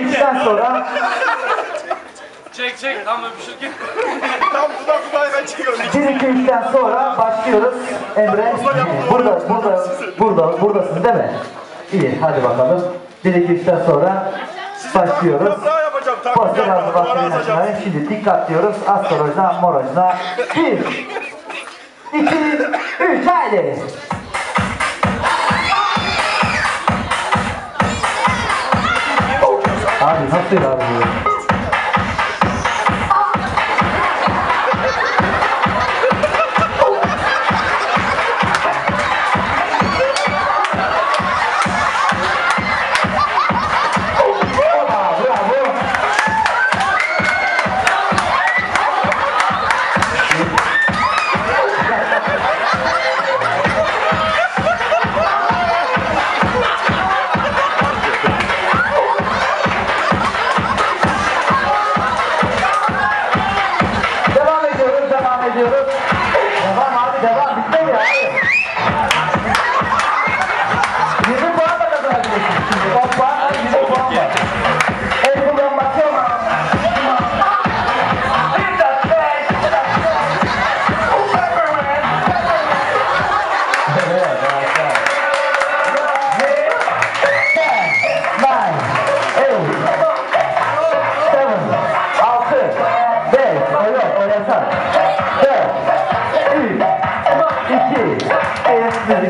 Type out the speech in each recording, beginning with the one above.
Üçten sonra Çek çek tam öpüşürken. Tam dudak dudağa ben çekiyorum. üçten sonra başlıyoruz. Emre burada burada burada buradasın değil mi? İyi hadi bakalım. Üçten sonra başlıyoruz. Daha yapacağım. Takım Poster yapacağım. aldı Duvara baktığın asacağım. aşağıya. Şimdi dikkat diyoruz. Astrolojine, morajına. Bir, iki, üç haydi. Abi nasıl abi bu? Bravo, Isso bota, Gabriel. Isso bota, isso bota.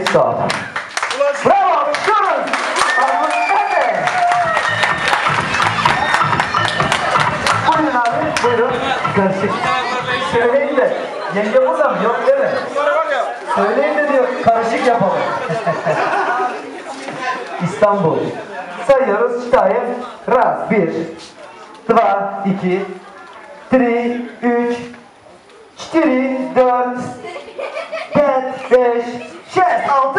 Stop. Ulan Bravo, alkışlıyoruz. Alkışlar. Buyurun abi, buyurun. Karışık. Söyleyin de, yenge burada mı? Yok değil mi? Söyleyin de diyor, karışık yapalım. İstanbul. Sayıyoruz, çıtayım. Raz, bir, dva, iki, tri, üç, çtiri, dört, Oh.